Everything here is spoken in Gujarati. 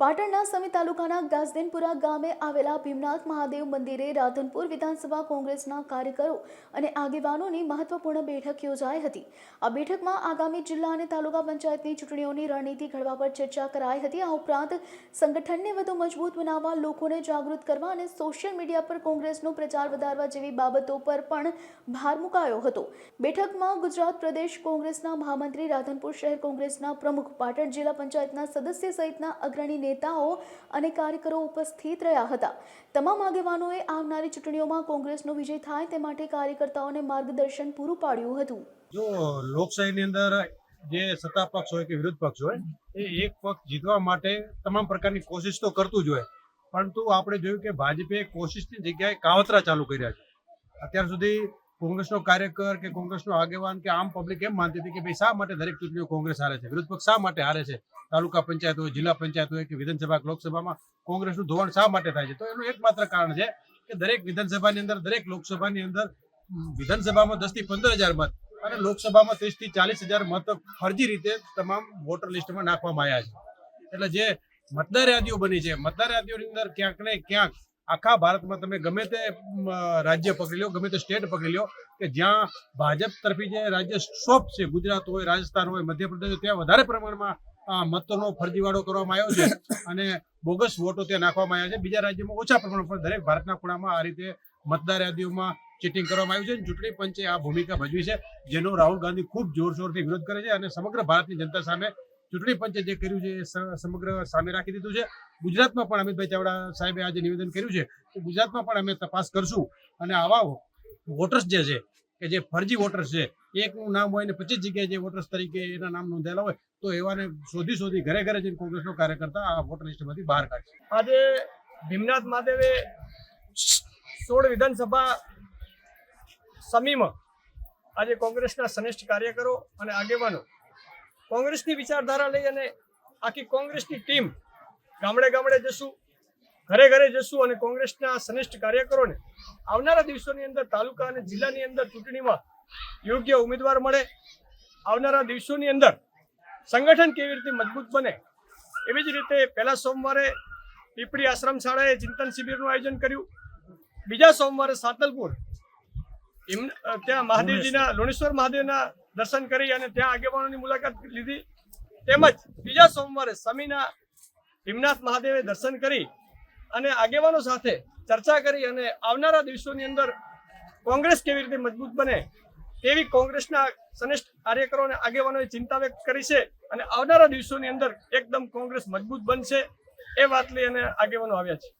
પાટણના સમી તાલુકાના ગાજદેનપુરા ગામે આવેલા ભીમનાથ મહાદેવ મંદિરે રાધનપુર વિધાનસભા કોંગ્રેસના કાર્યકરો અને આગેવાનોની મહત્વપૂર્ણ બેઠક યોજાઈ હતી. આ બેઠકમાં આગામી જિલ્લા અને તાલુકા પંચાયતની ચૂંટણીઓની રણનીતિ ઘડવા પર ચર્ચા કરાઈ હતી. આ ઉપરાંત સંગઠનને વધુ મજબૂત બનાવવા, લોકોને જાગૃત કરવા અને સોશિયલ મીડિયા પર કોંગ્રેસનો પ્રચાર વધારવા જેવી બાબતો પર પણ ભાર મુકાયો હતો. બેઠકમાં ગુજરાત પ્રદેશ કોંગ્રેસના મહામંત્રી, રાધનપુર શહેર કોંગ્રેસના પ્રમુખ, પાટણ જિલ્લા પંચાયતના સદસ્ય સહિતના અગ્રણી નેતાઓ અને કાર્યકરો ઉપસ્થિત રહ્યા હતા. તમામ આગેવાનોએ આવનારી ચૂંટણીઓમાં કોંગ્રેસનો વિજય થાય તે માટે કાર્યકર્તાઓને માર્ગદર્શન પૂરું પાડ્યું હતું. જો લોકશાહીની અંદર જે સત્તા પક્ષ હોય કે વિરોધ પક્ષ હોય, એ એક પક્ષ જીતવા માટે તમામ પ્રકારની કોશિશ તો કરતું જ હોય. પરંતુ આપણે જોયું કે ભાજપે કોશિશની જગ્યાએ કાવતરા ચાલુ કર્યા છે. અત્યાર સુધી કોંગ્રેસનો કાર્યકર કે કોંગ્રેસનો આગેવાન કે આમ પબ્લિક એમ માનતી હતી કે ભાઈ શા માટે દરેક ચૂંટણીઓ કોંગ્રેસ હારે છે? વિરોધ પક્ષ શા માટે હારે છે? તાલુકા પંચાયત હોય, જિલ્લા પંચાયત હોય કે વિધાનસભા, લોકસભામાં કોંગ્રેસનું ધોવાણ શા માટે થાય છે? તો એનું એકમાત્ર કારણ છે કે દરેક વિધાનસભાની અંદર, દરેક લોકસભાની અંદર વિધાનસભામાં દસથી પંદર હજાર મત અને લોકસભામાં ત્રીસથી ચાલીસ હજાર મત ફરજી રીતે તમામ વોટર લિસ્ટમાં નાખવામાં આવ્યા છે. એટલે જે મતદાર યાદીઓ બની છે, મતદાર યાદીઓની અંદર ક્યાંક ને ક્યાંક આખા ભારતમાં તમે ગમે તે રાજ્ય પકડી લો, ગમે તે સ્ટેટ પકડી લો, કે જ્યાં ભાજપ તરફી જે રાજ્ય સ્ટોપ છે, ગુજરાત હોય, રાજસ્થાન હોય, મધ્યપ્રદેશ હોય, ત્યાં વધારે પ્રમાણમાં મતોનો ફરજીવાળો કરવામાં આવ્યો છે. અને બોગસ વોટો ત્યાં નાખવામાં આવ્યા છે. બીજા રાજ્યોમાં ઓછા પ્રમાણમાં દરેક ભારતના ખૂણામાં આ રીતે મતદાર યાદીઓમાં ચીટિંગ કરવામાં આવ્યું છે. ચૂંટણી પંચે આ ભૂમિકા ભજવી છે, જેનો રાહુલ ગાંધી ખૂબ જોરશોરથી વિરોધ કરે છે અને સમગ્ર ભારતની જનતા સામે ચૂંટણી પંચે જે કર્યું છે એ સમગ્ર સામે રાખી દીધું છે. ગુજરાતમાં પણ અમિતભાઈ ચાવડા સાહેબે આજે નિવેદન કર્યું છે કે ગુજરાતમાં પણ અમે તપાસ કરશું અને આવા વોટર્સ જે છે, કે જે ફરજી વોટર્સ છે, એકનું નામ હોય ને પચીસ જગ્યાએ જે વોટર્સ તરીકે એના નામ નોંધાયેલા હોય, તો એવાને શોધી શોધી ઘરે ઘરે જઈને કોંગ્રેસનો કાર્યકર્તા આ વોટર લિસ્ટમાંથી બહાર કાઢશે. આજે ભીમનાથ મહાદેવે સોળ વિધાનસભા સમીમાં આજે કોંગ્રેસના શ્રેષ્ઠ કાર્યકરો અને આગેવાનો કોંગ્રેસની વિચારધારા લઈ અને આખી કોંગ્રેસની ટીમ ગામડે ગામડે જશું, ઘરે ઘરે જશું અને કોંગ્રેસના સનિષ્ઠ કાર્યકરોને આવનારા દિવસોની અંદર તાલુકા અને જિલ્લાની અંદર ચૂંટણીમાં યોગ્ય ઉમેદવાર મળે. આવનારા દિવસોની અંદર સંગઠન કેવી રીતે મજબૂત બને એવી જ રીતે પહેલા સોમવારે પીપળી આશ્રમ શાળાએ ચિંતન શિબિરનું આયોજન કર્યું. બીજા સોમવારે સાતલપુર ત્યાં મહાદેવજીના, લુણેશ્વર મહાદેવના દર્શન કરી અને ત્યાં આગેવાનોની મુલાકાત લીધી. તેમજ બીજા સોમવારે સમીના ભીમનાથ મહાદેવે દર્શન કરી અને આગેવાનો સાથે ચર્ચા કરી અને આવનારા દિવસોની અંદર કોંગ્રેસ કેવી રીતે મજબૂત બને તેવી કોંગ્રેસના શ્રેષ્ઠ કાર્યકરો અને આગેવાનોએ ચિંતા વ્યક્ત કરી છે અને આવનારા દિવસોની અંદર એકદમ કોંગ્રેસ મજબૂત બનશે એ વાત લઈ અને આગેવાનો આવ્યા છે.